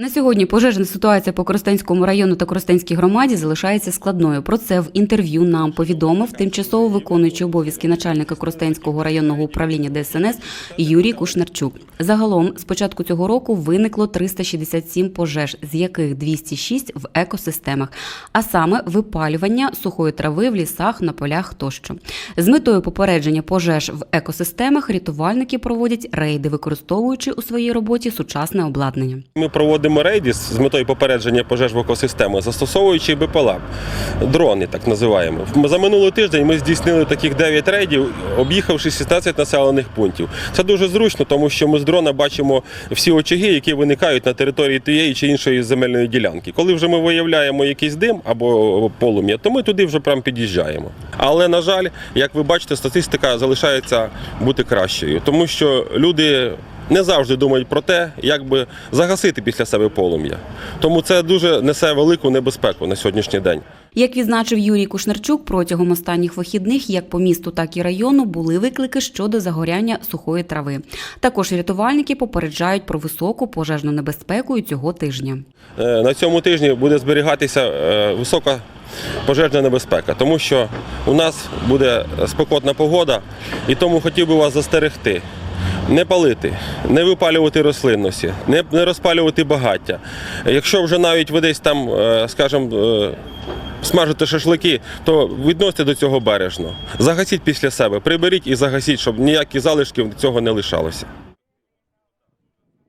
На сьогодні пожежна ситуація по Коростенському району та Коростенській громаді залишається складною. Про це в інтерв'ю нам повідомив тимчасово виконуючий обов'язки начальника Коростенського районного управління ДСНС Юрій Кушнарчук. Загалом з початку цього року виникло 367 пожеж, з яких 206 в екосистемах, а саме випалювання сухої трави в лісах, на полях тощо. З метою попередження пожеж в екосистемах рятувальники проводять рейди, використовуючи у своїй роботі сучасне обладнання. Ми проводимо рейди з метою попередження пожеж в екосистемах, застосовуючи БПЛА, дрони, так називаємо. За минулий тиждень ми здійснили таких 9 рейдів, об'їхавши 16 населених пунктів. Це дуже зручно, тому що ми з дрона бачимо всі очаги, які виникають на території тієї чи іншої земельної ділянки. Коли вже ми виявляємо якийсь дим або полум'я, то ми туди вже прям під'їжджаємо. Але на жаль, як ви бачите, статистика залишається бути кращою, тому що люди не завжди думають про те, як би загасити після себе полум'я. Тому це дуже несе велику небезпеку на сьогоднішній день. Як відзначив Юрій Кушнарчук, протягом останніх вихідних як по місту, так і району були виклики щодо загоряння сухої трави. Також рятувальники попереджають про високу пожежну небезпеку і цього тижня. Е, На цьому тижні буде зберігатися е, висока пожежна небезпека, тому що у нас буде спекотна погода, і тому хотів би вас застерегти. Не палити, не випалювати рослинності, не, не розпалювати багаття. Якщо вже навіть ви десь там, е, скажімо, е, смажите шашлики, то відносите до цього бережно. Загасіть після себе, приберіть і загасіть, щоб ніякі залишки цього не лишалося.